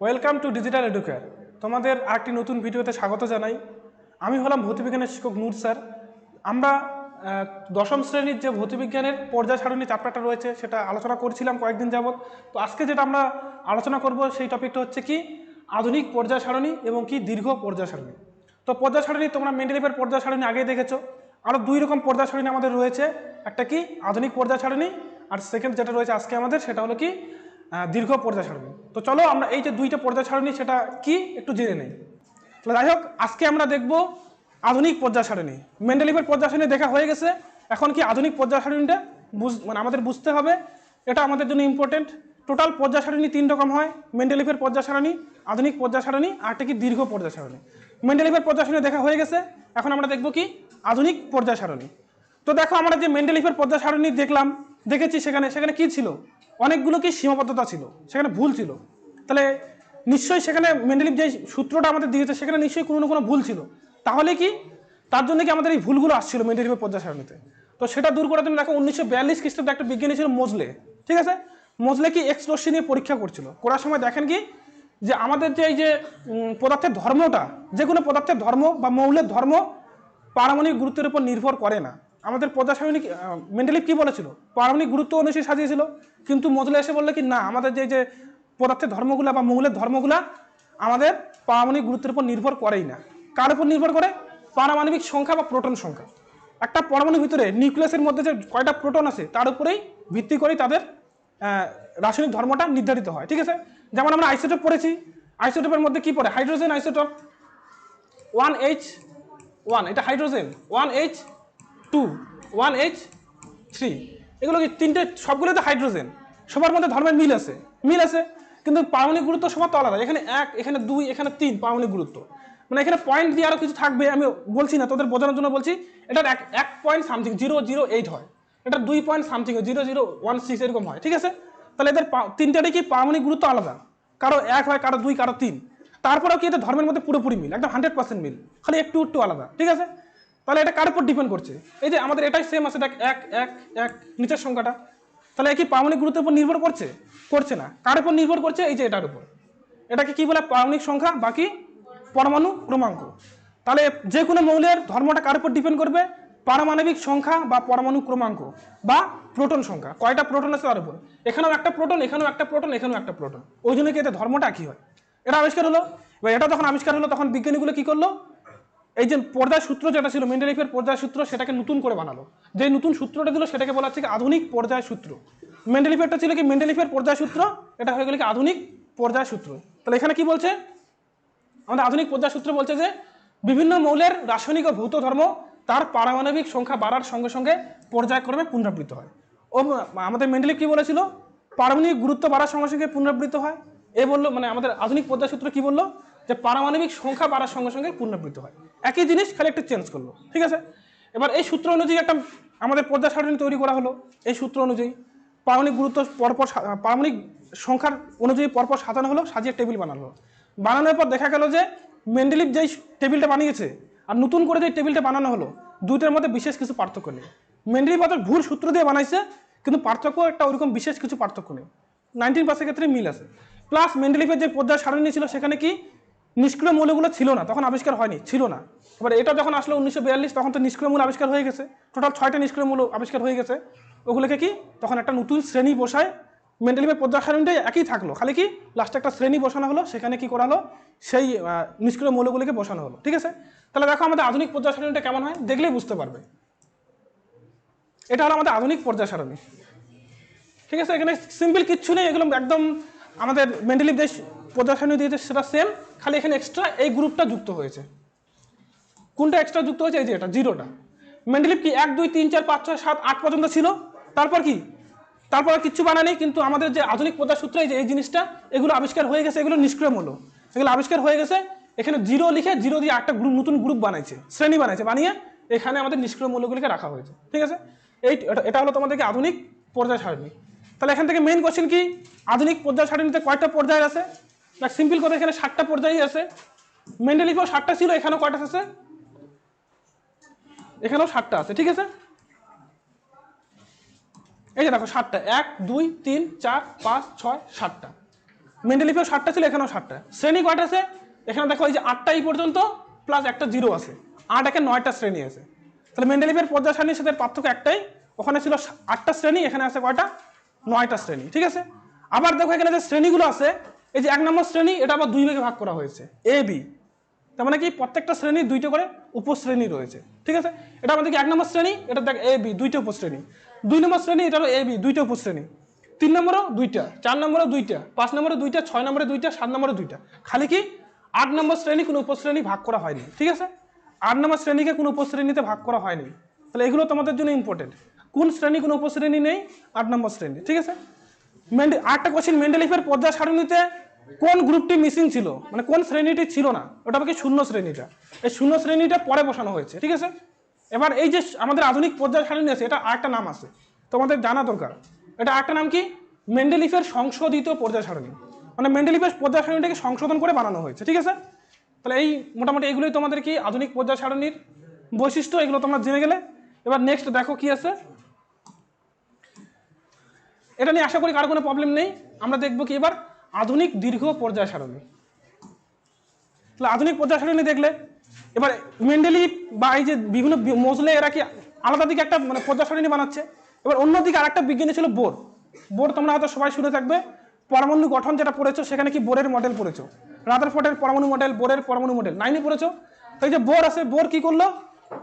Welcome to digital educare তোমাদের আরেকটি নতুন ভিডিওতে স্বাগত জানাই। আমি হলাম ভৌতবিজ্ঞানের শিক্ষক নূর স্যার। আমরা দশম শ্রেণির যে ভৌতবিজ্ঞানের পর্যায় সারণী চ্যাপ্টারটা রয়েছে, সেটা আলোচনা করছিলাম কয়েকদিন যাবত তো আজকে যেটা আমরা আলোচনা করব, সেই টপিকটা হচ্ছে কি, আধুনিক পর্যায় সারণী এবং কি দীর্ঘ পর্যায় সারণী। তো পর্যায় সারণী, তোমরা মেন্ডেলিভের পর্যায় সারণী আগেই দেখেছ। আরও দুই রকম পর্যায় সারণী আমাদের রয়েছে। একটা কি, আধুনিক পর্যায় সারণী, আর সেকেন্ড যেটা রয়েছে আজকে আমাদের, সেটা হলো কি দীর্ঘ পর্যায় সারণী তো চলো আমরা এই যে দুইটা পর্যায় সারণী সেটা কি? একটু জেনে নেই। তো যাই হোক, আজকে আমরা দেখব আধুনিক পর্যায় সারণী মেন্ডেলিভের পর্যায় সারণী দেখা হয়ে গেছে। এখন কি আধুনিক পর্যায় সারণীটা বুঝ মানে আমাদের বুঝতে হবে। এটা আমাদের জন্য ইম্পর্টেন্ট টোটাল পর্যায় সারণী তিন রকম হয়। মেন্ডেলিভের পর্যায় সারণী আধুনিক পর্যায় সারণী আর একটা কি দীর্ঘ পর্যায় সারণী মেন্ডেলিভের পর্যায় সারণী দেখা হয়ে গেছে। এখন আমরা দেখব কি? আধুনিক পর্যায় সারণী তো দেখো আমরা যে মেন্ডেলিফের পর্যায় সারণী দেখলাম, দেখেছি সেখানে সেখানে কি ছিল? অনেকগুলো কি সীমাবদ্ধতা ছিল? সেখানে ভুল ছিল। তাহলে নিশ্চয়ই সেখানে মেন্ডেলিফ যে সূত্রটা আমাদের দিয়েছে, সেখানে নিশ্চয়ই কোনো না কোনো ভুল ছিল। তাহলে কি? তার জন্য কি আমাদের এই ভুলগুলো আসছিল মেন্ডেলিফের পর্যায় সারণীতে তো সেটা দূর করার জন্য দেখো, উনিশশো বিয়াল্লিশ খ্রিস্টাব্দে একটা বিজ্ঞানী ছিল মোজলে। ঠিক আছে? মোজলে কি এক্স রশ্মি নিয়ে পরীক্ষা করছিল? করার সময় দেখেন কি? যে আমাদের যে এই যে পদার্থের ধর্মটা, যে কোনো পদার্থের ধর্ম বা মৌলের ধর্ম পারমাণবিক গুরুত্বের উপর নির্ভর করে না। আমাদের পদার্থসায়নিক মেন্টালি কি বলেছিল? পারমাণবিক গুরুত্ব অনুযায়ী সাজিয়েছিল। কিন্তু মজলে এসে বললে কি, না, আমাদের যে যে পদার্থের ধর্মগুলা বা মৌলের ধর্মগুলা আমাদের পারমাণবিক গুরুত্বের উপর নির্ভর করেই না। কার উপর নির্ভর করে? পারমাণবিক সংখ্যা বা প্রোটন সংখ্যা। একটা পরমাণুর ভিতরে নিউক্লিয়াসের মধ্যে যে কয়টা প্রোটন আছে, তার উপরেই ভিত্তি করেই তাদের রাসায়নিক ধর্মটা নির্ধারিত হয়। ঠিক আছে? যেমন আমরা আইসোটোপ পড়েছি। আইসোটোপের মধ্যে কি পড়ে? Hydrogen isotope. One H one, এটা hydrogen. One H two one H three এগুলো কি তিনটে সবগুলোতে হাইড্রোজেন সবার মধ্যে ধর্মের মিল আছে। মিল আছে, কিন্তু পারমাণবিক গুরুত্ব সবার তো আলাদা। এখানে এক, এখানে দুই, এখানে তিন পারমাণবিক গুরুত্ব। মানে এখানে পয়েন্ট দিয়ে আরও কিছু থাকবে, আমি বলছি না, তোদের বোঝানোর জন্য বলছি, এটার এক এক point something zero zero eight হয়। এটা দুই point something zero zero one six এরকম হয়, ঠিক আছে? তাহলে এদের তিনটারই কি পারমাণবিক গুরুত্ব আলাদা? কারও এক হয়, কারও দুই, কারও তিন। তারপরেও কি এদের ধর্মের মধ্যে পুরোপুরি মিল, একদম হান্ড্রেড পার্সেন্ট মিল, খালি একটু একটু আলাদা, ঠিক আছে? তাহলে এটা কার উপর ডিপেন্ড করছে? এই যে আমাদের এটাই সেম আছে, দেখ, এক এক এক, নিচের সংখ্যাটা। তাহলে কি পারমাণবিক গুরুত্বের উপর নির্ভর করছে? করছে না। কার উপর নির্ভর করছে? এই যে এটার উপর। এটাকে কি বলে? পারমাণবিক সংখ্যা, বাকি পরমাণু ক্রমাঙ্ক। তাহলে যে কোনো মৌলের ধর্মটা কার উপর ডিপেন্ড করবে? পারমাণবিক সংখ্যা বা পরমাণু ক্রমাঙ্ক বা প্রোটন সংখ্যা। কয়টা প্রোটন আছে তার উপর? এখানেও একটা প্রোটন, এখানেও একটা প্রোটন, এখানেও একটা প্রোটন। ওই জন্য কি এতে ধর্মটা কি হয়? এটা আবিষ্কার হলো? এবার এটা যখন আবিষ্কার হলো, তখন বিজ্ঞানীগুলো কী করল? এই যে পর্যায় সূত্র যেটা ছিল মেন্ডেলিফের পর্যায় সূত্র সেটাকে নতুন করে বানালো। যে নতুন সূত্রটা দিল, সেটাকে বলা হচ্ছে আধুনিক পর্যায় সূত্র। মেন্ডেলিফেরটা ছিল কি মেন্ডেলিফের পর্যায় সূত্র? এটা হয়ে গেল কি আধুনিক পর্যায় সূত্র। তাহলে এখানে কি বলছে? আমাদের আধুনিক পর্যায় সূত্র বলছে যে, বিভিন্ন মৌলের রাসায়নিক ও ভৌত ধর্ম তার পারমাণবিক সংখ্যা বাড়ার সঙ্গে সঙ্গে পর্যায়ক্রমে পুনরাবৃত্ত হয়। ও আমাদের মেন্ডেলিভ কি বলেছিল? পারমাণবিক গুরুত্ব বাড়ার সঙ্গে সঙ্গে পুনরাবৃত্ত হয়। এ বলল মানে আমাদের আধুনিক পর্যায় সূত্র কি বলল? যে পারমাণবিক সংখ্যা বাড়ার সঙ্গে সঙ্গে পুনরাবৃত্ত হয়। একই জিনিস খালি একটা চেঞ্জ করল, ঠিক আছে? এবার এই সূত্র অনুযায়ী একটা আমাদের পর্যায় সারণী তৈরি করা হলো। এই সূত্র অনুযায়ী পারমাণবিক গুরুত্ব পরপর পারমাণবিক সংখ্যার অনুযায়ী পরপর সাজানো হলো, সাজিয়ে টেবিল বানানো হলো। বানানোর পর দেখা গেল যে মেন্ডেলিভ যেই টেবিলটা বানিয়েছে আর নতুন করে যে টেবিলটা বানানো হলো, দুইটার মধ্যে বিশেষ কিছু পার্থক্য নেই। মেন্ডেলিভ অত ভুল সূত্র দিয়ে বানাইছে, কিন্তু পার্থক্য একটা ওইরকম বিশেষ কিছু পার্থক্য নেই। নাইনটিন পার্সেন্ট ক্ষেত্রে মিল আছে। প্লাস মেন্ডেলিভের যে পর্যায় সারণী ছিল, সেখানে কি নিষ্ক্রিয় মৌলগুলো ছিল না, তখন আবিষ্কার হয়নি, ছিল না। এবার এটা যখন আসলো উনিশশো বিয়াল্লিশ, তখন তো নিষ্ক্রিয় মূল আবিষ্কার হয়ে গেছে। টোটাল ছয়টা নিষ্ক্রিয় মূল আবিষ্কার হয়ে গেছে। ওগুলোকে কি? তখন একটা নতুন শ্রেণি বসায় মেন্টালিভের পর্যায় সারণীটাই একই থাকল। খালি কি? লাস্টে একটা শ্রেণি বসানো হলো, সেখানে কি করা হলো সেই নিষ্ক্রিয় মৌলগুলিকে বসানো হলো, ঠিক আছে? তাহলে দেখো আমাদের আধুনিক পর্যায় সারণীটা কেমন হয়? দেখলেই বুঝতে পারবে। এটা হলো আমাদের আধুনিক পর্যায় সারণী ঠিক আছে? এখানে সিম্পল কিচ্ছু নেই, এগুলো একদম আমাদের মেন্টালি যে পর্যায় সারণী দিয়েছে, সেটা সেম খালি এখানে এক্সট্রা এই গ্রুপটা যুক্ত হয়েছে। কোনটা এক্সট্রা যুক্ত হয়েছে? এই যে এটা জিরোটা মেন্টালিভ কি এক, দুই, তিন, চার, পাঁচ, ছয়, সাত, আট পর্যন্ত ছিল? তারপর কি? তারপর আর কিচ্ছু বানায়নি কিন্তু আমাদের যে আধুনিক সূত্রে এই যে এই জিনিসটা, এগুলো আবিষ্কার হয়ে গেছে, এগুলো নিষ্ক্রিয় মূল্য এগুলো আবিষ্কার হয়ে গেছে, এখানে জিরো লিখে জিরো দিয়ে একটা গ্রুপ নতুন গ্রুপ বানাইছে, শ্রেণি বানাইছে, বানিয়ে এখানে আমাদের নিষ্ক্রিয় মূল্যগুলিকে রাখা হয়েছে। ঠিক আছে? এই, এটা- হলো তোমাদেরকে আধুনিক পর্যায় সারণী তাহলে এখান থেকে মেইন কোশ্চেন কি? আধুনিক পর্যায় সারণীতে কয়টা পর্যায় আছে? না সিম্পল কথা, এখানে ষাটটা পর্যায়ই আছে। মেন্ডেলিফেও ষাটটা ছিল, এখানেও কয়টা আছে? এখানেও ষাটটা আছে, ঠিক আছে? এই যে দেখো, সাতটা। এক, দুই, তিন, চার, পাঁচ, ছয়, সাতটা। মেন্ডেলিফেও ষাটটা ছিল, এখানেও ষাটটা শ্রেণি কয়টা আছে? এখানে দেখো, এই যে আটটা এই পর্যন্ত প্লাস একটা জিরো আছে। আট একে নয়টা শ্রেণি আছে। তাহলে মেন্ডেলিফের পর্যায় সারণীর সাথে পার্থক্য একটাই। ওখানে ছিল আটটা শ্রেণি, এখানে আছে কয়টা? নয়টা শ্রেণি, ঠিক আছে? আবার দেখো, এখানে যে শ্রেণীগুলো আছে এই যে এক নম্বর শ্রেণি, এটা আবার দুই ভাগে ভাগ করা হয়েছে। এ বি তার মানে কি, প্রত্যেকটা শ্রেণির দুইটা করে উপশ্রেণী রয়েছে। ঠিক আছে? এটা আমাদের কি এক নম্বর শ্রেণি? এটা দেখ এ বি দুইটা উপশ্রেণী। দুই নম্বর শ্রেণি, এটা হলো এ বি দুইটা উপশ্রেণী। তিন নম্বরও দুইটা, চার নম্বরও দুইটা, পাঁচ নম্বরে দুইটা, ছয় নম্বরে দুইটা, সাত নম্বরে দুইটা। খালি কি, আট নম্বর শ্রেণি কোনো উপশ্রেণী ভাগ করা হয়নি। ঠিক আছে? আট নম্বর শ্রেণীকে কোনো উপশ্রেণীতে ভাগ করা হয়নি। তাহলে এগুলো তোমাদের জন্য ইম্পর্টেন্ট কোন শ্রেণি কোনো উপশ্রেণী নেই, আট নম্বর শ্রেণি। ঠিক আছে? আটটা কোশ্চেন মেন্ডেলিফের পর্যায় সারণীতে কোন গ্রুপটি মিসিং ছিল? মানে কোন শ্রেণীটি ছিল না? ওটা বাকি শূন্য শ্রেণীটা। এই শূন্য শ্রেণীটা পরে বসানো হয়েছে, ঠিক আছে? এবার এই যে আমাদের আধুনিক পর্যায় সারণী আছে, এটা আরেকটা নাম আছে। তোমাদের জানা দরকার। এটা আরেকটা নাম কি? মেন্ডেলিফের সংশোধিত পর্যায় সারণী। মানে মেন্ডেলিফের পর্যায় সারণীটাকে সংশোধন করে বানানো হয়েছে, ঠিক আছে? তাহলে এই মোটামুটি এগুলোই তোমাদের কি আধুনিক পর্যায় সারণীর বৈশিষ্ট্য, এগুলো তোমরা জেনে গেলে? এবার নেক্সট দেখো কি আছে? এটা নিয়ে আশা করি কারও কোনো প্রবলেম নেই। আমরা দেখব কি এবার আধুনিক দীর্ঘ পর্যায় সারণী। তাহলে আধুনিক পর্যায় সারণী দেখলে এবার মেন্ডেলি বা এই যে বিভিন্ন মজলে এরা কি আলাদা দিকে একটা মানে পর্যায় সারণী বানাচ্ছে। এবার অন্যদিকে আরেকটা বিজ্ঞানী ছিল বোর। বোর তোমরা হয়তো সবাই শুনে থাকবে। পরমাণু গঠন যেটা পড়েছো, সেখানে কি বোরের মডেল পড়েছো? রাদার ফোর্টের পরমাণু মডেল বোরের পরমাণু মডেল নাইনে পড়েছো? তো এই যে বোর আছে, বোর কি করল?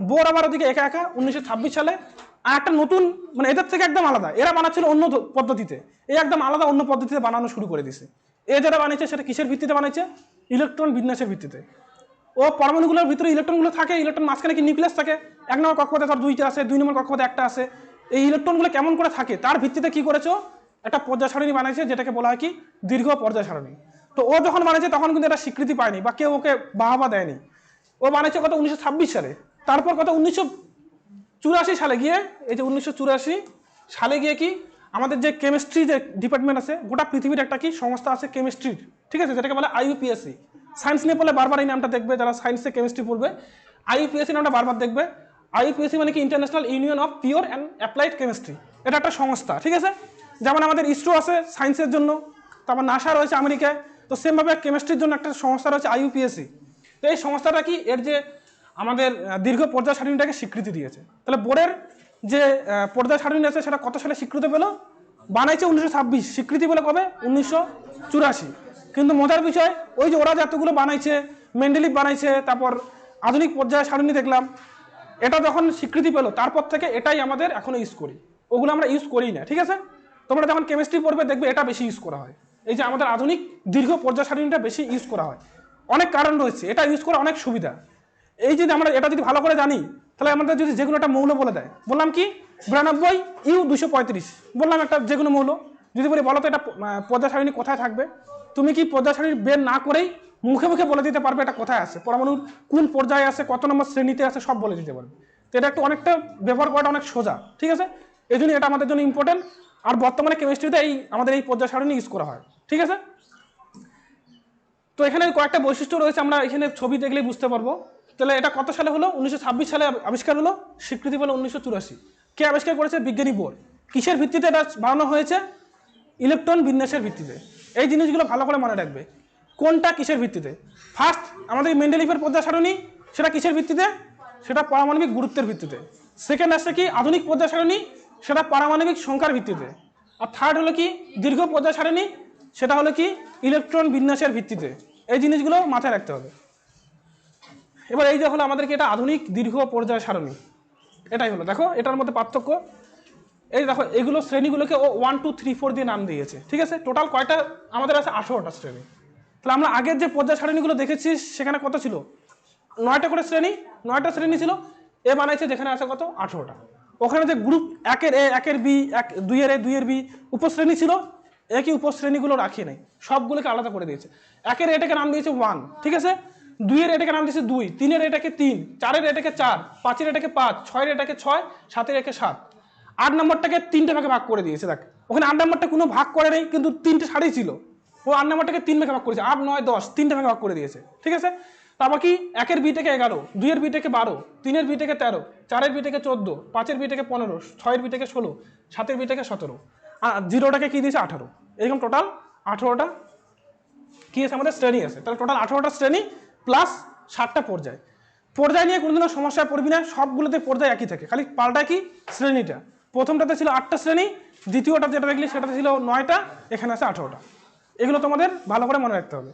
বোর আবার ওদিকে একা একা উনিশশো ছাব্বিশ সালে আর একটা নতুন মানে এদের থেকে একদম আলাদা। এরা বানাচ্ছিল অন্য পদ্ধতিতে। এই একদম আলাদা অন্য পদ্ধতিতে বানানো শুরু করে দিছে। এ যেটা বানিয়েছে, সেটা কিসের ভিত্তিতে বানিয়েছে? ইলেকট্রন বিন্যাসের ভিত্তিতে। ও পরমাণুগুলোর ভিতরে ইলেকট্রনগুলো থাকে, ইলেকট্রন মাঝখানে কি নিউক্লিয়াস থাকে? এক নম্বর কক্ষপথে তার দুইটা আছে, দুই নম্বর কক্ষপথে একটা আছে। এই ইলেকট্রনগুলো কেমন করে থাকে, তার ভিত্তিতে কি করেছ? একটা পর্যায় সারণী বানাইছে, যেটাকে বলা হয় কি? দীর্ঘ পর্যায় সারণী তো ও যখন বানিয়েছে, তখন কিন্তু এটা স্বীকৃতি পায়নি বা কেউ ওকে বাহাবা দেয়নি। ও বানিয়েছে কত? উনিশশো ছাব্বিশ সালে। তারপর কত? উনিশশো চুরাশি সালে গিয়ে, এই যে উনিশশো চুরাশি সালে গিয়ে কি, আমাদের যে কেমিস্ট্রি যে ডিপার্টমেন্ট আছে, গোটা পৃথিবীর একটা কি সংস্থা আছে কেমিস্ট্রির ঠিক আছে? যেটাকে বলে আইইউপিএসসি সায়েন্স নিয়ে পড়লে বারবার এই নামটা দেখবে, যারা সায়েন্সে কেমিস্ট্রি পড়বে। আইইউপিএসসি নামটা বারবার দেখবে। আইইউপিএসসি মানে কি International Union of Pure and Applied Chemistry এটা একটা সংস্থা, ঠিক আছে? যেমন আমাদের ইসরো আছে সায়েন্সের জন্য, তারপর নাসা রয়েছে আমেরিকায়। তো সেমভাবে কেমিস্ট্রির জন্য একটা সংস্থা রয়েছে আইইউপিএসসি তো এই সংস্থাটা কি, এর যে আমাদের দীর্ঘ পর্যায় সারণীটাকে স্বীকৃতি দিয়েছে। তাহলে বোর্ডের যে পর্যায় সারণী আছে সেটা কত সালে স্বীকৃতি পেল? বানাইছে উনিশশো ছাব্বিশ। স্বীকৃতি পেল কবে? উনিশশো চুরাশি। কিন্তু মজার বিষয়, ওই যে ওরা যে এতগুলো বানাইছে মেন্ডেলিপ বানাইছে, তারপর আধুনিক পর্যায় সারণী দেখলাম, এটা যখন স্বীকৃতি পেল, তারপর থেকে এটাই আমাদের এখনও ইউজ করি। ওগুলো আমরা ইউজ করি না, ঠিক আছে? তোমরা যখন কেমিস্ট্রি পড়বে, দেখবে এটা বেশি ইউজ করা হয়। এই যে আমাদের আধুনিক দীর্ঘ পর্যায় সারণীটা বেশি ইউজ করা হয়। অনেক কারণ রয়েছে, এটা ইউজ করা অনেক সুবিধা। এই যদি আমরা এটা যদি ভালো করে জানি, তাহলে আমাদের যদি যে কোনো একটা মৌল বলে দেয়। বললাম কি? বিরানব্বই ইউ দুশো পঁয়ত্রিশ। বললাম একটা যে কোনো মৌল। যদি বলি, বলো তো এটা পর্যায় সারণী কোথায় থাকবে? তুমি কি পর্যায় সারণী বের না করেই মুখে মুখে বলে দিতে পারবে এটা কোথায় আছে? পরমাণুর কোন পর্যায়ে আছে, কত নম্বর শ্রেণীতে আছে, সব বলে দিতে পারবে। তো এটা একটু অনেকটা ব্যবহার করাটা অনেক সোজা, ঠিক আছে? এই জন্য এটা আমাদের জন্য ইম্পর্টেন্ট আর বর্তমানে কেমিস্ট্রিতে এই, আমাদের এই পর্যায় সারণী ইউজ করা হয়, ঠিক আছে? তো এখানে কয়েকটা বৈশিষ্ট্য রয়েছে, আমরা এখানে ছবি দেখলেই বুঝতে পারব। তাহলে এটা কত সালে হলো? উনিশশো ছাব্বিশ সালে আবিষ্কার হলো? স্বীকৃতি পেল উনিশশো কে আবিষ্কার করেছে? বিজ্ঞানী বোর্ড কিসের ভিত্তিতে এটা বানানো হয়েছে? ইলেকট্রন বিন্যাসের ভিত্তিতে। এই জিনিসগুলো ভালো করে মনে রাখবে। কোনটা কিসের ভিত্তিতে? ফার্স্ট আমাদের মেন্ডেলিফের পর্যায় সারণী সেটা কিসের ভিত্তিতে? সেটা পারমাণবিক গুরুত্বের ভিত্তিতে। সেকেন্ড আসছে কি? আধুনিক পর্যায় সারণী সেটা পারমাণবিক সংখ্যার ভিত্তিতে। আর থার্ড হলো কি? দীর্ঘ পর্যায় সারণী সেটা হলো কি? ইলেকট্রন বিন্যাসের ভিত্তিতে। এই জিনিসগুলো মাথায় রাখতে হবে। এবার এই যে হলো আমাদেরকে এটা আধুনিক দীর্ঘ পর্যায় সারণী। এটাই হলো। দেখো, এটার মধ্যে পার্থক্য। এই দেখো, এগুলো শ্রেণীগুলোকে ও ওয়ান টু থ্রি ফোর দিয়ে নাম দিয়েছে। ঠিক আছে? টোটাল কয়টা আমাদের আছে? আঠেরোটা শ্রেণি। তাহলে আমরা আগের যে পর্যায় সারণীগুলো দেখেছি, সেখানে কত ছিল? নয়টা করে শ্রেণি? নয়টা শ্রেণি ছিল। এ বানাইছে যেখানে আছে কত? আঠেরোটা। ওখানে যে গ্রুপ একের এ একের বি, এক দুইয়ের এ দুইয়ের বি উপশ্রেণী ছিল। একই উপশ্রেণীগুলো রাখি নেই। সবগুলোকে আলাদা করে দিয়েছে। একের এটাকে নাম দিয়েছে ওয়ান ঠিক আছে? দুইয়ের এটাকে নাম দিয়েছে দুই, তিনের এটাকে তিন, চারের এটাকে চার, পাঁচের এটাকে পাঁচ, ছয়ের এটাকে ছয়, সাতের এটাকে সাত। আট নম্বরটাকে তিনটে ভাগে ভাগ করে দিয়েছে, দেখ। ওখানে আট নম্বরটা কোনো ভাগ করে নেই, কিন্তু তিনটে সারি ছিল। ও আট নম্বরটাকে তিন ভাগে ভাগ করেছে, আট, নয়, দশ, তিনটে ভাগে ভাগ করে দিয়েছে, ঠিক আছে? তারপর কি? একের বি থেকে এগারো, দুইয়ের বি থেকে বারো, তিনের বি থেকে তেরো, চারের বি থেকে চোদ্দ, পাঁচের বি থেকে পনেরো, ছয়ের বি থেকে ষোলো, সাতের বি থেকে সতেরো। আর জিরোটাকে কী দিয়েছে? আঠারো। এরকম টোটাল আঠেরোটা কী আছে আমাদের? শ্রেণি আছে। তাহলে টোটাল আঠেরোটা শ্রেণি প্লাস ষাটটা পর্যায়। পর্যায় নিয়ে কোনোদিনও সমস্যায় পড়বি না, সবগুলোতে পর্যায় একই থাকে। খালি পাল্টা কি? শ্রেণীটা। প্রথমটাতে ছিল আটটা শ্রেণি, দ্বিতীয়টা যেটা দেখলি সেটাতে ছিল নয়টা, এখানে আছে আঠেরোটা। এগুলো তোমাদের ভালো করে মনে রাখতে হবে।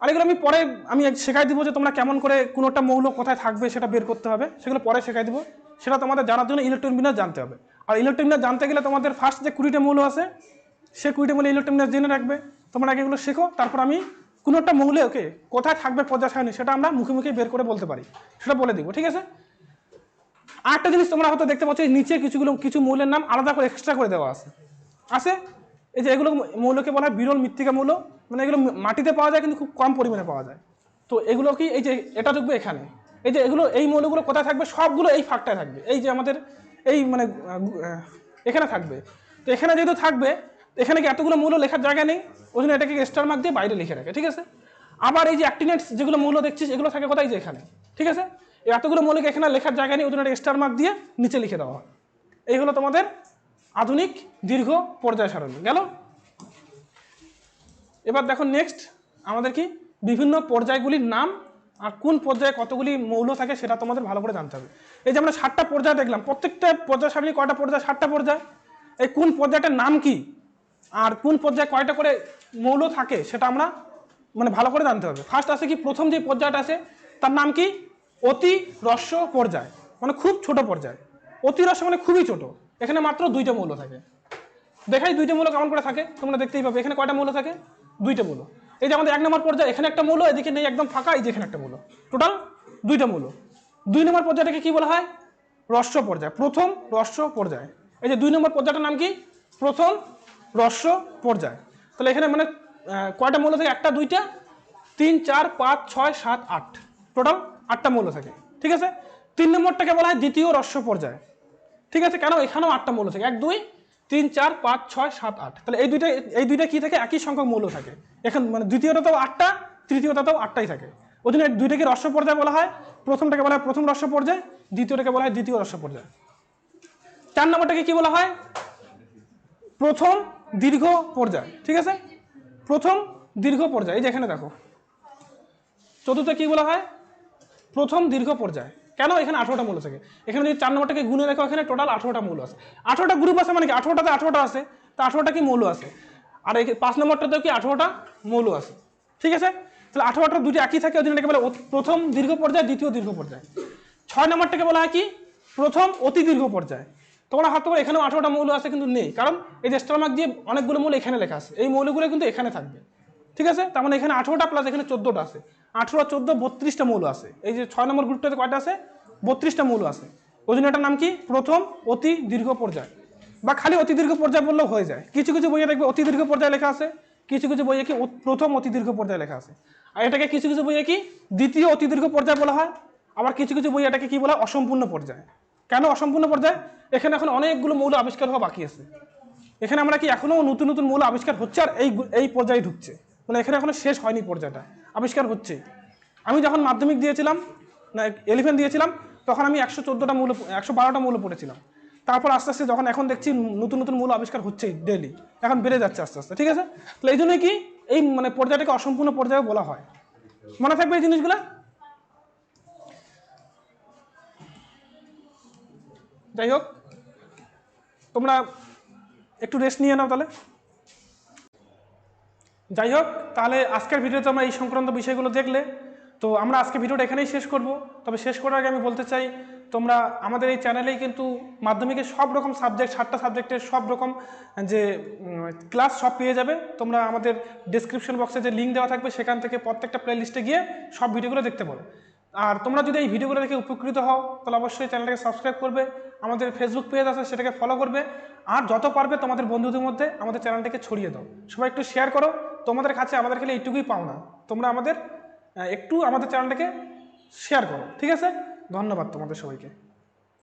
আর এগুলো আমি পরে আমি শেখাই দিব যে তোমরা কেমন করে কোনো একটা মৌল কোথায় থাকবে সেটা বের করতে হবে। সেগুলো পরে শেখাই দিব। সেটা তোমাদের জানার জন্য ইলেকট্রন বিন্যাস জানতে হবে। আর ইলেকট্রন বিন্যাস জানতে গেলে তোমাদের ফার্স্ট যে কুড়িটা মৌল আছে, সে কুড়িটা মৌল ইলেকট্রন বিন্যাস জেনে রাখবে। তোমরা আগে এগুলো শেখো, তারপর আমি কোনো একটা মৌলে, ওকে, কোথায় থাকবে পর্যায় সারণী সেটা আমরা মুখে মুখে বের করে বলতে পারি। সেটা বলে দিব, ঠিক আছে? আরেকটা জিনিস তোমরা হয়তো দেখতে পাচ্ছ নিচে কিছুগুলো, কিছু মৌলের নাম আলাদা করে এক্সট্রা করে দেওয়া আছে। আছে? এই যে এগুলো মৌলকে বলা হয় বিরল মৃত্তিকা মৌল মানে এগুলো মাটিতে পাওয়া যায়, কিন্তু খুব কম পরিমাণে পাওয়া যায়। তো এগুলো কি, এই যে এটা থাকবে এখানে। এই যে এগুলো, এই মৌলগুলো কোথায় থাকবে? সবগুলো এই ফাঁকটায় থাকবে। এই যে আমাদের, এই মানে এখানে থাকবে। তো এখানে যেহেতু থাকবে এখানে কি এতগুলো মৌল লেখার জায়গা নেই? ওই জন্য এটাকে স্টার মার্ক দিয়ে বাইরে লিখে রাখে, ঠিক আছে? আবার এই যে অ্যাক্টিনেটস যেগুলো মৌল দেখছিস, এগুলো থাকে কোথায় যে এখানে, ঠিক আছে? এতগুলো মৌলিক এখানে লেখার জায়গা নেই, ওই জন্য একটা স্টার মার্ক দিয়ে নিচে লিখে দেওয়া হয়। এই হলো তোমাদের আধুনিক দীর্ঘ পর্যায় সারণী, গেল? এবার দেখো নেক্সট আমাদের কি বিভিন্ন পর্যায়গুলির নাম আর কোন পর্যায়ে কতগুলি মৌল থাকে সেটা তোমাদের ভালো করে জানতে হবে। এই যে আমরা ষাটটা পর্যায় দেখলাম, প্রত্যেকটা পর্যায় সারণী কয়টা পর্যায়? ষাটটা পর্যায়। এই কোন পর্যায়টার নাম কি? আর কোন পর্যায়ে কয়টা করে মৌল থাকে সেটা আমরা মানে ভালো করে জানতে হবে। ফার্স্ট আছে কি প্রথম যে পর্যায়টা আছে তার নাম কি? অতি রস্য পর্যায় মানে খুব ছোট পর্যায়। অতি রস্য মানে খুবই ছোট, এখানে মাত্র দুইটা মৌল থাকে। দেখাই দুইটা মৌল কেমন করে থাকে, তোমরা দেখতেই পাবে। এখানে কয়টা মৌল থাকে? দুইটা মৌল। এই যে আমাদের এক নম্বর পর্যায়ে, এখানে একটা মৌল, এদিকে নেই একদম ফাঁকা, এই যে এখানে একটা মৌল। টোটাল দুইটা মৌল। দুই নম্বর পর্যায়টাকে কি বলা হয়? রস্য পর্যায়, প্রথম রস্য পর্যায়। এই যে দুই নম্বর পর্যায়টার নাম কি? প্রথম রস্য পর্যায়। তাহলে এখানে মানে কয়টা মৌল থাকে? একটা, দুইটা? তিন, চার, পাঁচ, ছয়, সাত, আট। টোটাল আটটা মৌল থাকে। ঠিক আছে? তিন নম্বরটাকে বলা হয় দ্বিতীয় রস্য পর্যায়। ঠিক আছে? কেন? এখানেও আটটা মৌল থাকে। এক, দুই, তিন, চার, পাঁচ, ছয়, সাত, আট। তাহলে এই দুইটা এই দুইটা কি থাকে? একই সংখ্যক মৌল থাকে। এখন মানে দ্বিতীয়টাতেও আটটা, তৃতীয়টাতেও আটটাই থাকে। ওই জন্য দুইটাকে রস্য পর্যায় বলা হয়। প্রথমটাকে বলা হয় প্রথম রস্য পর্যায়, দ্বিতীয়টাকে বলা হয় দ্বিতীয় রস্য পর্যায়। চার নম্বরটাকে কি বলা হয়? প্রথম দীর্ঘ পর্যায়, ঠিক আছে? প্রথম দীর্ঘ পর্যায়, এই যে এখানে দেখো। চতুর্থ কি বলা হয়? প্রথম দীর্ঘ পর্যায়। কেন? এখানে আঠারোটা মূল থাকে এখানে যদি চার নম্বরটাকে গুণে রাখো, এখানে টোটাল আঠারোটা মূল আছে। আঠারোটা গ্রুপ আছে মানে কি? আঠারোটাতে আঠারোটা আছে। তা আঠারোটা কি মৌল আছে? আর এই পাঁচ নম্বরটাতেও কি আঠারোটা মৌল আছে। ঠিক আছে? তাহলে আঠারোটা দুটি একই থাকে, ওই জন্য বলে প্রথম দীর্ঘ পর্যায়, দ্বিতীয় দীর্ঘ পর্যায়। ছয় নম্বরটাকে বলা হয় কি? প্রথম অতি দীর্ঘ পর্যায়। তোমরা হাত করে এখানেও আঠারোটা মৌল আছে কিন্তু নেই। কারণ এই যে স্টারমার্ক দিয়ে অনেকগুলো মৌল এখানে লেখা আছে। এই মৌলগুলো কিন্তু এখানে থাকবে। ঠিক আছে? তার মানে এখানে আঠারোটা প্লাস এখানে চোদ্দোটা আছে। আঠারো, চোদ্দ, বত্রিশটা মৌল আছে। এই যে ছয় নম্বর গ্রুপটাতে কয়টা আছে? বত্রিশটা মৌল আছে। ওই জন্য এটার নাম কি? প্রথম অতি দীর্ঘ পর্যায়। বা খালি অতি দীর্ঘ পর্যায় বললেও হয়ে যায়। কিছু কিছু বইয়ে দেখবে অতি দীর্ঘ পর্যায়ে লেখা আছে। কিছু কিছু বইয়ে কি প্রথম অতি দীর্ঘ পর্যায়ে লেখা আছে। আর এটাকে কিছু কিছু বইয়ে কি? দ্বিতীয় অতি দীর্ঘ পর্যায় বলা হয়। আবার কিছু কিছু বই এটাকে কি বলা হয়? অসম্পূর্ণ পর্যায়। কেন অসম্পূর্ণ পর্যায়ে? এখানে এখন অনেকগুলো মৌল আবিষ্কার হওয়া বাকি আছে। এখানে আমরা কি এখনও নতুন নতুন মৌল আবিষ্কার হচ্ছে আর এই এই পর্যায়ে ঢুকছে? মানে এখানে এখনও শেষ হয়নি পর্যায়টা। আবিষ্কার হচ্ছে। আমি যখন মাধ্যমিক দিয়েছিলাম, না এলিভেন দিয়েছিলাম, তখন আমি একশো চোদ্দোটা মূল একশো বারোটা মূল পড়েছিলাম। তারপর আস্তে আস্তে যখন এখন দেখছি নতুন নতুন মূল আবিষ্কার হচ্ছে ডেলি এখন বেড়ে যাচ্ছে আস্তে আস্তে, ঠিক আছে? তাহলে এই জন্যই কি এই মানে পর্যায়টাকে অসম্পূর্ণ পর্যায়ে বলা হয়। মনে থাকবে এই জিনিসগুলো? যাই হোক তোমরা একটু রেস্ট নিয়ে নাও তাহলে। যাই হোক তাহলে আজকের ভিডিওতে আমরা এই সংক্রান্ত বিষয়গুলো দেখলে, তো আমরা আজকে ভিডিওটা এখানেই শেষ করব। তবে শেষ করার আগে আমি বলতে চাই, তোমরা আমাদের এই চ্যানেলেই কিন্তু মাধ্যমিকের সব রকম সাবজেক্ট সাতটা সাবজেক্টের সব রকম যে ক্লাস সব পেয়ে যাবে। তোমরা আমাদের ডিসক্রিপশন বক্সে যে লিঙ্ক দেওয়া থাকবে, সেখান থেকে প্রত্যেকটা প্লেলিস্টে গিয়ে সব ভিডিওগুলো দেখতে পারো। আর তোমরা যদি এই ভিডিওগুলো দেখে উপকৃত হও, তাহলে অবশ্যই চ্যানেলটাকে সাবস্ক্রাইব করবে। আমাদের ফেসবুক পেজ আছে, সেটাকে ফলো করবে। আর যত পারবে তোমাদের বন্ধুদের মধ্যে আমাদের চ্যানেলটাকে ছড়িয়ে দাও। সবাই একটু শেয়ার করো। তোমাদের কাছে আমাদের খেলে এইটুকুই পাও না। তোমরা আমাদের একটু আমাদের চ্যানেলটাকে শেয়ার করো, ঠিক আছে? ধন্যবাদ তোমাদের সবাইকে।